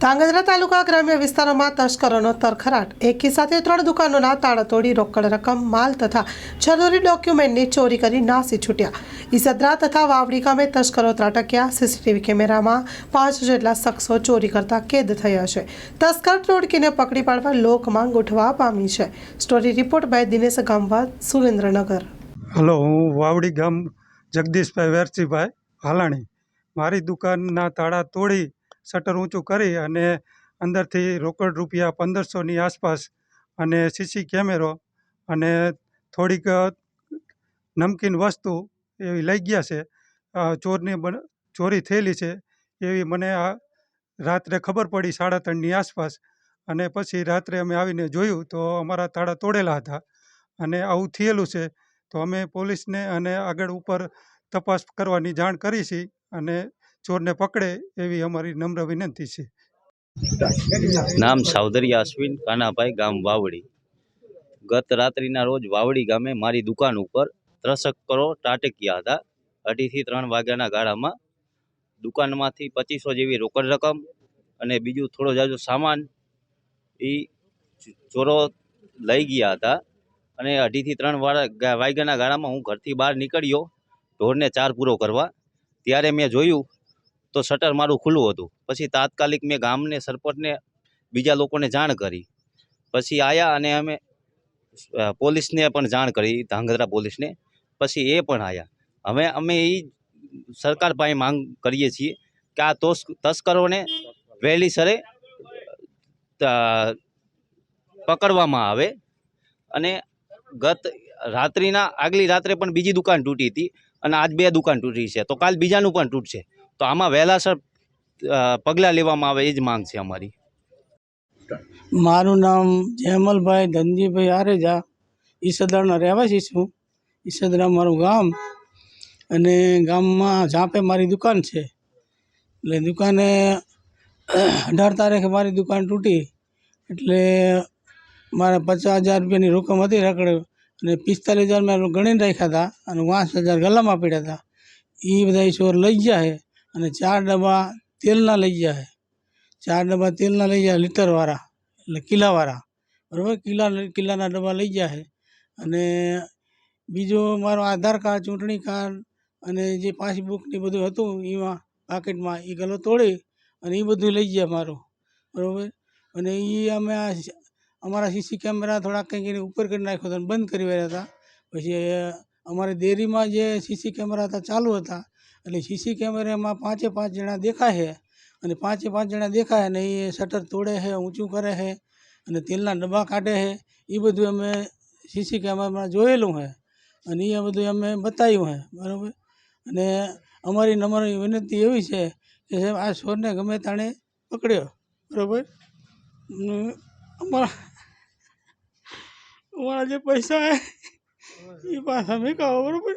ધાંગધ્રા તાલુકા ગ્રામ્ય વિસ્તારોમાં તસ્કરોનો તરખરાટ. એકી સાથે ત્રણ દુકાનોના તાળા તોડી રોકડ રકમ, માલ તથા જરૂરી ડોક્યુમેન્ટની ચોરી કરી નાસી છૂટ્યા. ઈસદરા તથા વાવડી ગામે તસ્કરો ત્રાટક્યા. સીસીટીવી કેમેરામાં પાંચ જેટલા શખ્સો ચોરી કરતા કેદ થયા છે. તસ્કર ટોળકીને પકડી પાડવા લોકમાં ઉઠવા પામી છે. Story report by Dinesh Gamvad, Surendranagar. Hello, હું વાવડી ગામ જગદીશભાઈ વેરસીભાઈ હાલાણી. મારી દુકાનના તાળા તોડી શટર ઊંચું કરી અને અંદરથી રોકડ રૂપિયા પંદરસોની આસપાસ અને સીસી કેમેરો અને થોડીક નમકીન વસ્તુ એવી લઈ ગયા છે. ચોરની ચોરી થયેલી છે એવી મને આ રાત્રે ખબર પડી સાડા ત્રણની આસપાસ. અને પછી રાત્રે અમે આવીને જોયું તો અમારા તાળા તોડેલા હતા અને આવું થયેલું છે. તો અમે પોલીસને અને આગળ ઉપર તપાસ કરવાની જાણ કરી છે અને ચોરને પકડે એવી અમારી નમ્ર વિનંતી છે. નામ સાવધરી અશ્વિન કાનાભાઈ ગામ વાવડી. ગત રાત્રિના રોજ વાવડી ગામે મારી દુકાન ઉપર ત્રસકરો ત્રાટક્યા હતા. અઢીથી ત્રણ વાગ્યાના ગાળામાં દુકાનમાંથી પચીસો જેવી રોકડ રકમ અને બીજું થોડો જાજો સામાન એ ચોરો લઈ ગયા હતા. અને અઢીથી ત્રણ વાગ્યાના ગાળામાં હું ઘરથી બહાર નીકળ્યો. ઢોરને ચાર પૂરો કરવા. ત્યારે મેં જોયું તો શટર મારું ખુલ્લું હતું. પછી તાત્કાલિક મેં ગામને, સરપંચને, બીજા લોકોને જાણ કરી. પછી આવ્યા અને અમે પોલીસને પણ જાણ કરી, ધાંગધ્રા પોલીસને. પછી એ પણ આવ્યા હવે અમે એ સરકાર પાસે માંગ કરીએ છીએ કે આ તોસ, તસ્કરોને વહેલી સરે પકડવામાં આવે. અને ગત રાત્રિના, આગલી રાત્રે પણ બીજી દુકાન તૂટી હતી અને આજ બે દુકાન તૂટી છે. તો કાલ બીજાનું પણ તૂટશે. તો આમાં વહેલાસર પગલાં લેવામાં આવે એ જ માંગ છે અમારી. મારું નામ જયમલભાઈ ધનજીભાઈ આરેજા, ઈસદરાના રહેવાસી છું. ઈસદરા મારું ગામ અને ગામમાં ઝાંપે મારી દુકાન છે. એટલે દુકાને અઢાર તારીખે મારી દુકાન તૂટી. એટલે મારે પચાસ હજાર રૂપિયાની રકમ હતી રકડે અને પિસ્તાલીસ હજાર મેં ગણીને રાખ્યા હતા અને પાંચ હજાર ગલામાં પીડ્યા હતા. એ બધા ચોર લઈ ગયા છે. અને ચાર ડબ્બા તેલના લઈ ગયા છે. ચાર ડબ્બા તેલના લઈ ગયા લીટરવાળા એટલે કિલ્લાવાળા બરાબર? કિલ્લા કિલ્લાના ડબ્બા લઈ ગયા છે. અને બીજો મારો આધાર કાર્ડ, ચૂંટણી કાર્ડ અને જે પાસબુક ને બધું હતું, એમાં પાકેટમાં એ ગલો તોડી અને એ બધું લઈ ગયા મારું. બરાબર? અને એ અમે આ અમારા સીસી કેમેરા થોડાક કંઈક ઉપર કરી નાખ્યો હતો બંધ કરી રહ્યા હતા. પછી, અમારી ડેરીમાં જે સીસી કેમેરા હતા, ચાલુ હતા એટલે સીસી કેમેરામાં પાંચે પાંચ જણા દેખાય છે. અને પાંચે પાંચ જણા દેખાય અને એ શટર તોડે છે, ઊંચું કરે છે અને તેલના ડબ્બા કાઢે છે. એ બધું અમે સીસી કેમેરામાં જોયેલું છે અને એ બધું અમે બતાવ્યું છે. બરાબર? અને અમારી અમારી વિનંતી એવી છે કે સાહેબ, આ ચોરને ગમે તાણે પકડ્યો. બરાબર? અમારા અમારા જે પૈસા એ પાછા કહો બરાબર?